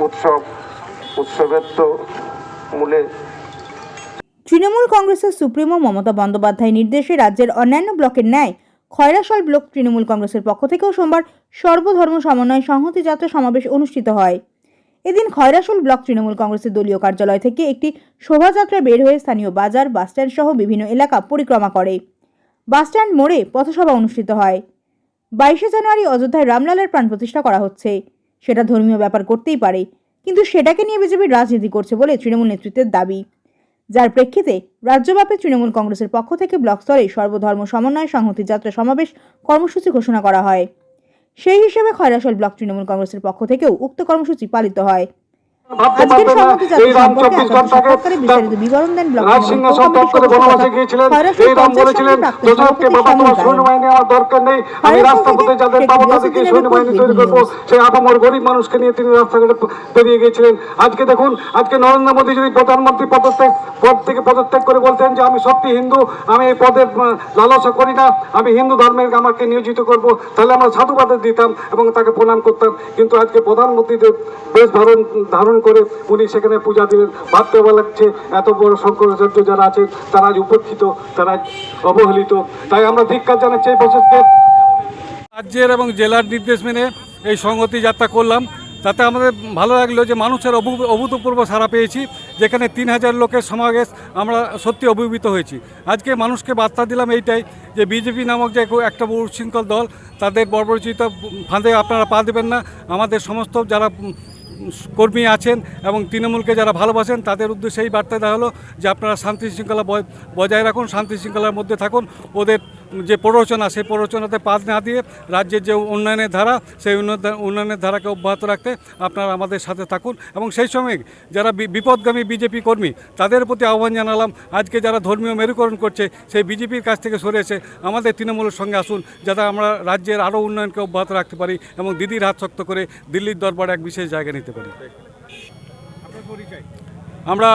উৎসব, উৎসবের তো মূলে। তৃণমূল কংগ্রেসের সুপ্রিমো মমতা বন্দ্যোপাধ্যায় নির্দেশে রাজ্যের অন্যান্য ব্লকের ন্যায় খয়রাশাল ব্লক তৃণমূল কংগ্রেসের পক্ষ থেকেও সোমবার সর্বধর্ম সমন্বয় সংহতি যাত্রা সমাবেশ অনুষ্ঠিত হয়। এদিন খয়রাশাল ব্লক তৃণমূল কংগ্রেসের দলীয় কার্যালয় থেকে একটি শোভাযাত্রা বের হয়ে স্থানীয় বাজার বাসস্ট্যান্ড সহ বিভিন্ন এলাকা পরিক্রমা করে। বাসস্ট্যান্ড মোড়ে পথসভা অনুষ্ঠিত হয়। বাইশে জানুয়ারি অযোধ্যায় রামলালের প্রাণ প্রতিষ্ঠা করা হচ্ছে। সেটা ধর্মীয় ব্যাপার করতেই পারে, কিন্তু সেটাকে নিয়ে বিজেপি রাজনীতি করছে বলে তৃণমূল নেতৃত্বের দাবি। যার প্রেক্ষিতে রাজ্যব্যাপী তৃণমূল কংগ্রেসের পক্ষ থেকে ব্লক স্তরে সর্বধর্ম সমন্বয় সংহতি যাত্রা সমাবেশ কর্মসূচি ঘোষণা করা হয়। সেই হিসেবে খয়রাসল ব্লক তৃণমূল কংগ্রেসের পক্ষ থেকেও উক্ত কর্মসূচি পালিত হয়। আজকের পারবেন না। সংহতি এই যাত্রা রাম সম্পর্কে একান্ত সাক্ষাৎকারে বিস্তারিত বিবরণ দেন ব্লক সিংহাসন ত্যাগ বনবাসে গিয়েছিলেন। এই রাম বলেছিলেন দোষরকে বাবা তোমার সৈন্যবাহিনী আমার দরকার নেই। আমি রাস্তা পথে যাদের পাবো তাদেরকে সৈন্যবাহিনী তৈরি করব সেই আপামর গরিব মানুষকে নিয়ে তিনি রাস্তাঘাটে বেরিয়ে গিয়েছিলেন। আজকে দেখুন আজকে নরেন্দ্র মোদী যদি প্রধানমন্ত্রী পদত্যাগ পদ থেকে পদত্যাগ করে বলতেন যে আমি সত্যি হিন্দু আমি এই পদের লালসা করি না আমি হিন্দু ধর্মের আমাকে নিয়োজিত করব তাহলে আমরা সাধুবাদ দিতাম এবং তাকে প্রণাম করতাম। কিন্তু আজকে প্রধানমন্ত্রীদের বেশ ধারণ ধারণ করে উনি সেখানে পূজা দিলেন। ভাবতে লাগছে এত বড় শঙ্করাচার্য যারা আছেন, তারা আজ উপেক্ষিত, তারা অবহেলিত। তাই আমরা ধিক্কার জানাচ্ছি এই রাজ্যের এবং জেলার নির্দেশ মেনে এই সংহতি যাত্রা করলাম। তাতে আমাদের ভালো লাগল যে মানুষের অভূ- অভূতপূর্ব সারা পেয়েছি, যেখানে তিন হাজার লোকের সমাবেশ আমরা সত্যি অভিভূত হয়েছি। আজকে মানুষকে বার্তা দিলাম এইটাই যে বিজেপি নামক যে একটা উচ্ছৃঙ্খল দল, তাদের বর্বরচিত ফাঁদে আপনারা পা দেবেন না। আমাদের সমস্ত যারা কর্মী আছেন এবং তৃণমূলকে যারা ভালোবাসেন, তাদের উদ্দেশ্যে এই বার্তা দেওয়া হলো যে আপনারা শান্তি শৃঙ্খলা বজায় রাখুন, শান্তি শৃঙ্খলার মধ্যে থাকুন। ওদের যে প্ররোচনা, সেই প্ররোচনাতে পাত না দিয়ে রাজ্যের যে উন্নয়নের ধারা, সেই উন্নয়ন- উন্নয়নের ধারাকে অব্যাহত রাখতে আপনারা আমাদের সাথে থাকুন এবং সেই সময় যারা বিপদগামী বিজেপি কর্মী, তাদের প্রতি আহ্বান জানালাম, আজকে যারা ধর্মীয় মেরুকরণ করছে, সেই বিজেপির কাছ থেকে সরে এসে আমাদের তৃণমূলের সঙ্গে আসুন, যাতে আমরা রাজ্যের আরও উন্নয়নকে অব্যাহত রাখতে পারি এবং দিদির হাত শক্ত করে দিল্লির দরবারে এক বিশেষ জায়গা পারি। আমরা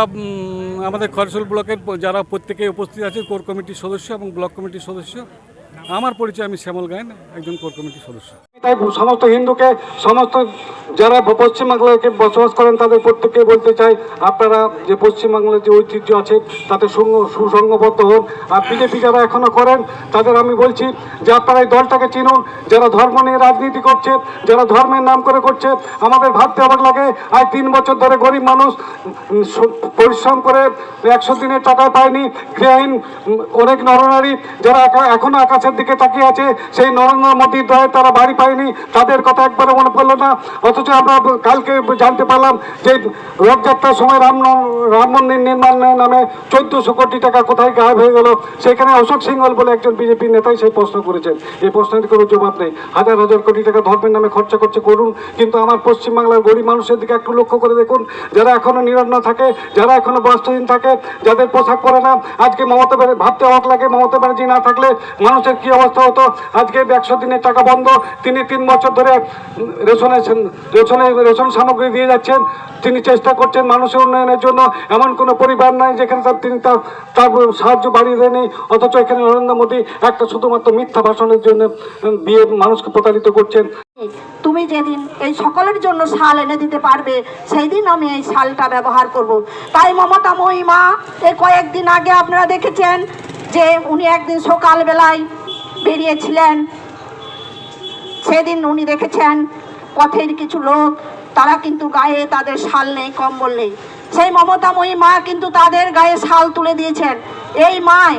আমাদের খরসল ব্লকের যারা প্রত্যেকে উপস্থিত আছে কোর কমিটির সদস্য এবং ব্লক কমিটির সদস্য। আমার পরিচয় আমি শ্যামল গায়েন একজন কোর কমিটির সদস্য। তাই সমস্ত হিন্দুকে, সমস্ত যারা পশ্চিমবাংলাকে বসবাস করেন, তাদের প্রত্যেককে বলতে চাই, আপনারা যে পশ্চিমবাংলার যে ঐতিহ্য আছে, তাতে সুসংগবদ্ধ হন। আর বিজেপি যারা এখনও করেন, তাদের আমি বলছি যে আপনারা এই দলটাকে চিনুন। যারা ধর্ম নিয়ে রাজনীতি করছে, যারা ধর্মের নাম করে করছে, আমাদের ভাবতে অবাক লাগে আর তিন বছর ধরে গরিব মানুষ পরিশ্রম করে একশো দিনের টাকা পায়নি গৃহহীন অনেক নরনারী, যারা এখনও আকাশের দিকে তাকিয়ে আছে, সেই নরেন্দ্র মোদীর দয়ে তারা বাড়ি পায়নি তাদের কথা একবারে মনে পড়ল না। অথচ আমরা কালকে জানতে পারলাম যে রথযাত্রার সময় রাম রাম মন্দির নির্মাণের নামে চোদ্দশো কোটি টাকা কোথায় গায়েব হয়ে গেল, সেখানে অশোক সিংহল বলে একজন বিজেপি নেতাই সেই প্রশ্ন করেছেন। এই প্রশ্নের কোনো জবাব নেই। হাজার হাজার কোটি টাকা ধর্মের নামে খরচা করছে, করুন। কিন্তু আমার পশ্চিমবাংলার গরিব মানুষের দিকে একটু লক্ষ্য করে দেখুন। যারা এখনও নিরন্ন থাকে, যারা এখনও বস্ত্রহীন থাকে, যাদের পোশাক পরে না, আজকে মমতা ব্যানার্জি, ভাবতে অবাক লাগে মমতা ব্যানার্জি না থাকলে মানুষের কি অবস্থা হতো? আজকে একশো দিনের টাকা বন্ধ, তিনি তিন বছর ধরে উম, রেশনের রেশনে রেশন সামগ্রী দিয়ে যাচ্ছেন। তিনি চেষ্টা করছেন মানুষের উন্নয়নের জন্য। এমন কোনো পরিবার নাই যেখানে তার তিনি তার তার সাহায্য বাড়িয়ে দেয়নি। অথচ এখানে নরেন্দ্র মোদী একটা শুধুমাত্র মিথ্যা ভাষণের জন্য দিয়ে মানুষকে প্রতারিত করছেন। তুমি যেদিন এই সকলের জন্য শাল এনে দিতে পারবে সেই দিন আমি এই শালটা ব্যবহার করব। তাই মমতা মহিমা এই কয়েকদিন আগে আপনারা দেখেছেন যে উনি একদিন সকালবেলায় বেরিয়েছিলেন। সেদিন উনি দেখেছেন পথের কিছু লোক, তারা কিন্তু গায়ে তাদের শাল নেই, কম্বল নেই। সেই মমতাময়ী মা কিন্তু তাদের গায়ে শাল তুলে দিয়েছেন। এই মায়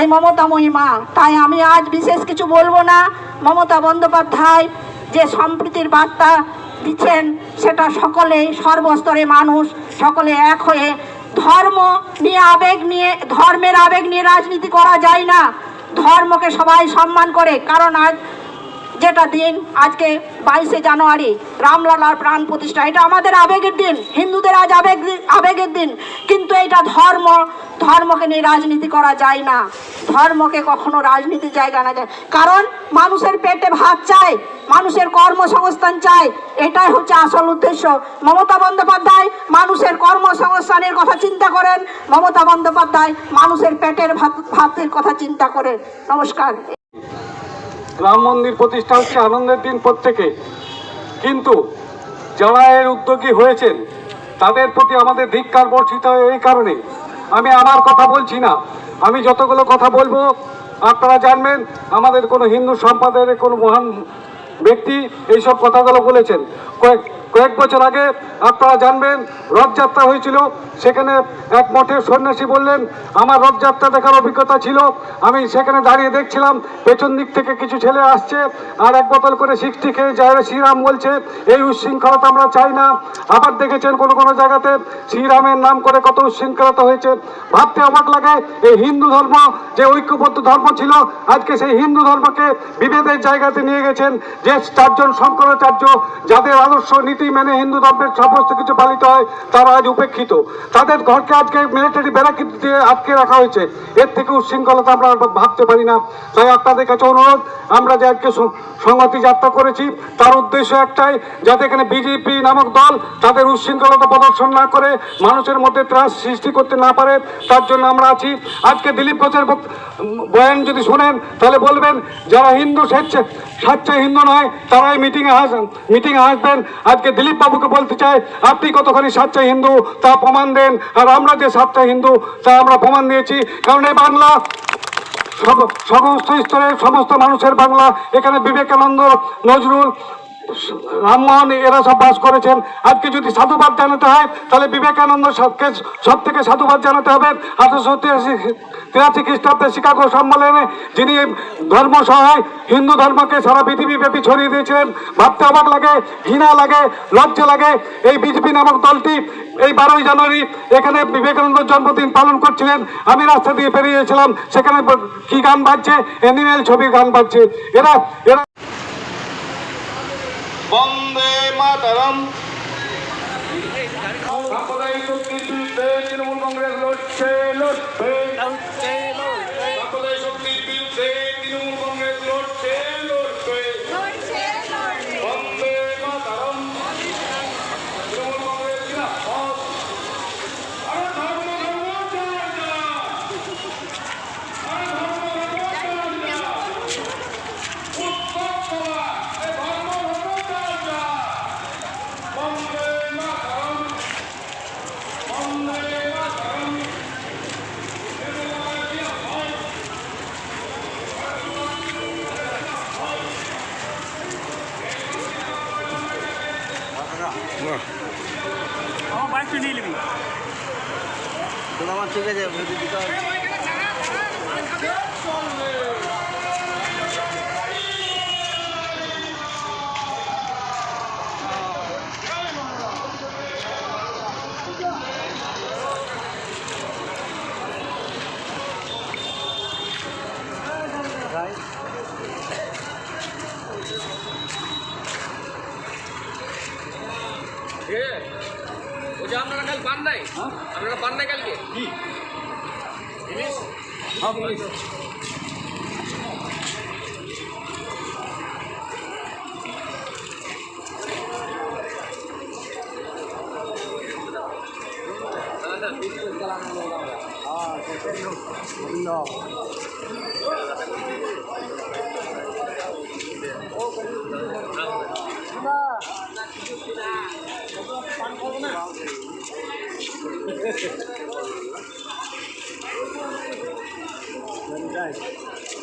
এই মমতাময়ী মা, তাই আমি আজ বিশেষ কিছু বলব না। মমতা বন্দ্যোপাধ্যায় যে সম্প্রীতির বার্তা দিচ্ছেন, সেটা সকলে সর্বস্তরে মানুষ, সকলে এক হয়ে ধর্ম নিয়ে আবেগ নিয়ে, ধর্মের আবেগ নিয়ে রাজনীতি করা যায় না। ধর্মকে সবাই সম্মান করে, কারণ আজ যেটা দিন, আজকে বাইশে জানুয়ারি রামলালার প্রাণ প্রতিষ্ঠা। এটা আমাদের আবেগের দিন, হিন্দুদের আজ আবেগ, আবেগের দিন। কিন্তু এটা ধর্ম, ধর্মকে নিয়ে রাজনীতি করা যায় না। ধর্মকে কখনো রাজনীতির জায়গা না যায়। কারণ মানুষের পেটে ভাত চায় মানুষের কর্মসংস্থান চায় এটাই হচ্ছে আসল উদ্দেশ্য। মমতা বন্দ্যোপাধ্যায় মানুষের কর্মসংস্থানের কথা চিন্তা করেন, মমতা বন্দ্যোপাধ্যায় মানুষের পেটের ভাত, ভাতের কথা চিন্তা করেন। নমস্কার। রাম মন্দির প্রতিষ্ঠা হচ্ছে আনন্দের দিন প্রত্যেকে। কিন্তু যারা এর উদ্যোগী হয়েছেন, তাদের প্রতি আমাদের ধিক্কার বর্ষিত হয় এই কারণে। আমি আমার কথা বলছি না। আমি যতগুলো কথা বলব, আপনারা জানবেন, আমাদের কোনো হিন্দু সম্প্রদায়ের কোনো মহান ব্যক্তি এইসব কথাগুলো বলেছেন। কয়েক কয়েক বছর আগে আপনারা জানবেন, রথযাত্রা হয়েছিল। সেখানে এক মঠের সন্ন্যাসী বললেন, আমার রথযাত্রা দেখার অভিজ্ঞতা ছিল। আমি সেখানে দাঁড়িয়ে দেখছিলাম, পেছন দিক থেকে কিছু ছেলে আসছে, আর এক বোতল করে সিক্সটি খেয়ে যায় শ্রীরাম বলছে, এই উচ্ছৃঙ্খলতা আমরা চাই না। আবার দেখেছেন কোনো কোনো জায়গাতে শ্রীরামের নাম করে কত উচ্ছৃঙ্খলতা হয়েছে। ভাবতে অবাক লাগে, এই হিন্দু ধর্ম যে ঐক্যবদ্ধ ধর্ম ছিল, আজকে সেই হিন্দু ধর্মকে বিভেদের জায়গাতে নিয়ে গেছেন যে চারজন শঙ্করাচার্য, যাদের আদর্শ, নীতি মেনে হিন্দু ধর্মের সমস্ত কিছু পালিত হয়, তারা আজ উপেক্ষিত। তাদের ঘরকে আজকে মিলিটারি ব্যারাকি দিয়ে আটকে রাখা হয়েছে। এর থেকে উচ্ছৃঙ্খলতা আমরা ভাবতে পারি না। তাই আপনাদের কাছে অনুরোধ, আমরা যে আজকে সংহতি যাত্রা করেছি, তার উদ্দেশ্য একটাই, যাতে এখানে বিজেপি নামক দল তাদের উচ্ছৃঙ্খলতা প্রদর্শন না করে, মানুষের মধ্যে ত্রাস সৃষ্টি করতে না পারে, তার জন্য আমরা আছি। আজকে দিলীপ ঘোষের বয়ান যদি শোনেন, তাহলে বলবেন, যারা হিন্দু স্বেচ্ছা স্বেচ্ছা হিন্দু নয়, তারাই মিটিংয়ে হাস মিটিংয়ে আসবেন আজকে দিলীপ বাবুকে বলতে চাই, আপনি কতখানি স্বেচ্ছা হিন্দু, তা প্রমাণ দেন। আর আমরা যে স্বেচ্ছা হিন্দু, তা আমরা প্রমাণ দিয়েছি। কারণ এই বাংলা সমস্ত স্তরের, সমস্ত মানুষের বাংলা। এখানে বিবেকানন্দ, নজরুল রামমোহন, এরা সব বাস করেছেন। আজকে যদি সাধুবাদ জানাতে হয়, তাহলে বিবেকানন্দ সবকে সব থেকে সাধুবাদ জানাতে হবে। আঠারোশো তিরাশি তিরাশি খ্রিস্টাব্দে শিকাগো সম্মেলনে যিনি ধর্ম সহায়, হিন্দু ধর্মকে সারা পৃথিবীব্যাপী ছড়িয়ে দিয়েছিলেন, ভাবতে অবাক লাগে, ঘৃণা লাগে, লজ্জা লাগে। এই বিজেপি নামক দলটি এই বারোই জানুয়ারি এখানে বিবেকানন্দের জন্মদিন পালন করছিলেন। আমি রাস্তা দিয়ে বেরিয়েছিলাম, সেখানে কি গান বাজছে? অ্যানিমেল ছবির গান বাজছে। এরা এরা বন্দে মাতারাম। সাম্প্রদায়িক শক্তির বিরুদ্ধে তৃণমূল কংগ্রেস লড়ছে লড়বে। সাম্প্রদায়িক শক্তির বিরুদ্ধে তৃণমূল কংগ্রেস লড়ছে লড়বে বন্দে মাতরম তৃণমূল কংগ্রেস জিন্দাবাদ। আরে ধর্ম ধর্ম জয় জয়। আরে ধর্ম ধর্ম জয় জয়। উৎসব সভা, এ ধর্ম ধর্ম জয় জয়। বন্দে মাতরম বন্দে মাতরম তৃণমূল কংগ্রেস জিন্দাবাদ। আমার বাইকটা নিয়ে নিবি আমার ঠিক আছে ভেবে দিতে হবে। ওই যে আপনারা কাল পান নাই আপনারা পান না কালকে? কি?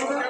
Thank you.